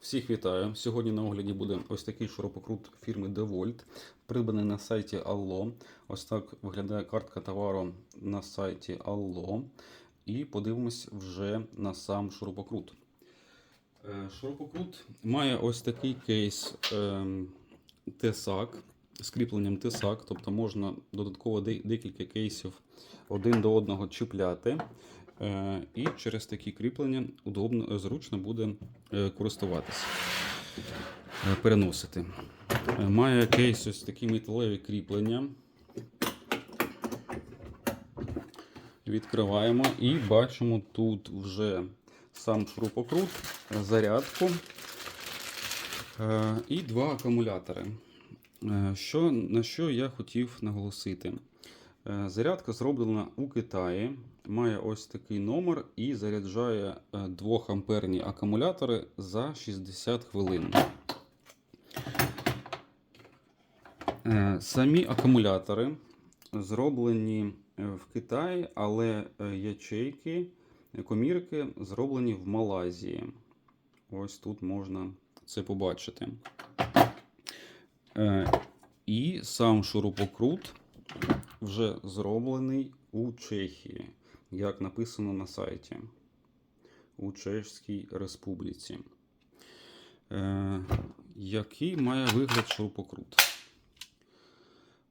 Всіх вітаю. Сьогодні на огляді буде ось такий шуруповерт фірми DeWalt, придбаний на сайті Allo. Ось так виглядає картка товару на сайті Allo. І подивимось вже на сам шуруповерт. Е, Шуруповерт має ось такий кейс ем, TESAC з кріпленням TESAC, тобто можна додатково декілька кейсів один до одного чіпляти. Е, І через такі кріплення удобно, е, зручно буде е, користуватися, переносити. Має кейс ось такі металеві кріплення. Відкриваємо і бачимо тут вже сам шурупокрут, зарядку і два акумулятори. Що, на що я хотів наголосити? Е, Зарядка зроблена у Китаї, має ось такий номер і заряджає 2 амперні акумулятори за 60 хвилин. Е, Самі акумулятори зроблені е, в Китаї, але е, ячейки, е, комірки зроблені в Малайзії. Ось тут можна це побачити. Е, І сам шурупокрут вже зроблений у Чехії, як написано на сайті у Чеській Республіці. Е, який має вигляд шурупокрут?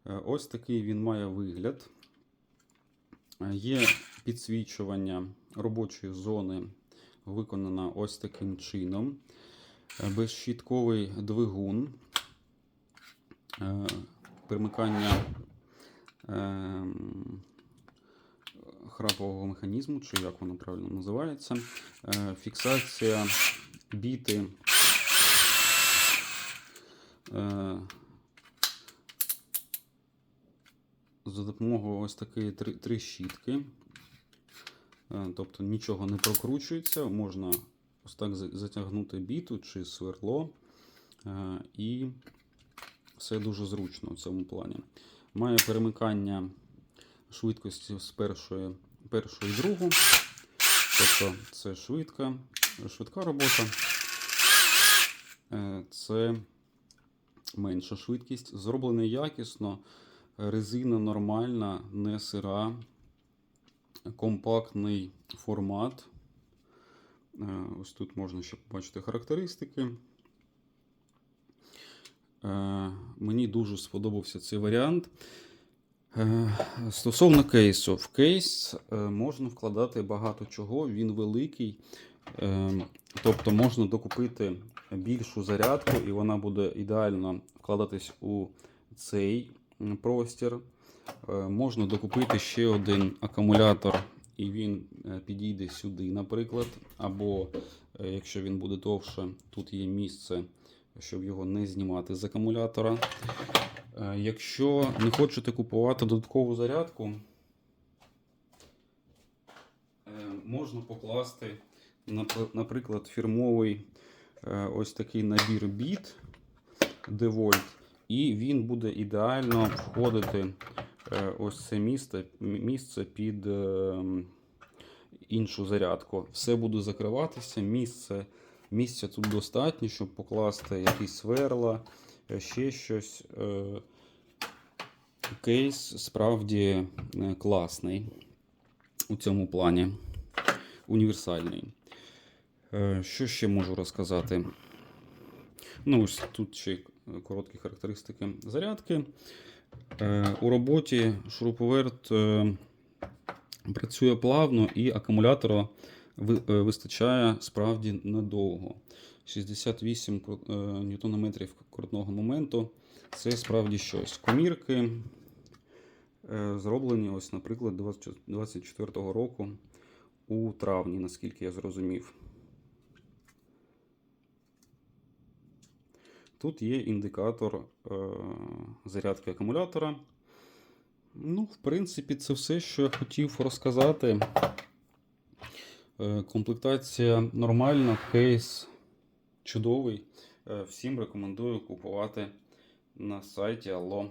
Е, ось такий він має вигляд. Е, Є підсвічування робочої зони, виконана ось таким чином. Е, Безщітковий двигун, е, примикання ем, храпового механізму, чи як воно правильно називається. Е, Фіксація біти. е, За допомогою ось такої три, три щітки. Е, Тобто нічого не прокручується, можна ось так затягнути біту чи сверло. І все дуже зручно в цьому плані. Має перемикання швидкості з першої, першої другу. Тобто це швидка, швидка робота. Е, Це менша швидкість. Зроблений якісно, резина нормальна, не сира, компактний формат. Е, Ось тут можна ще побачити характеристики. Е, Мені дуже сподобався цей варіант. Е, Стосовно кейсу, в кейс е, можна вкладати багато чого, він великий. Тобто можна докупити більшу зарядку, і вона буде ідеально вкладатись у цей простір. Можна докупити ще один акумулятор, і він підійде сюди, наприклад. Або якщо він буде довше, тут є місце, щоб його не знімати з акумулятора. Е, Якщо не хочете купувати додаткову зарядку, е, можна покласти, наприклад, фірмовий е, ось такий набір біт DeWalt, і він буде ідеально входити ось це місце, місце під е, іншу зарядку. Все буде закриватися, місце, місця тут достатньо, щоб покласти якісь сверла, е, ще щось. Е, Кейс справді е, класний у цьому плані. Універсальний. Що ще можу розказати? Ну, ось тут ще короткі характеристики зарядки. У роботі шуруповерт працює плавно і акумулятора вистачає справді надовго. 68 кру- е, ньютонометрів крутного моменту. Це справді щось. Комірки е, зроблені, ось, наприклад, 24 року у травні, наскільки я зрозумів. Тут є індикатор е, зарядки акумулятора. Ну, в принципі, це все, що я хотів розказати. Е, комплектація нормальна, кейс чудовий. Е, всім рекомендую купувати на сайті Allo.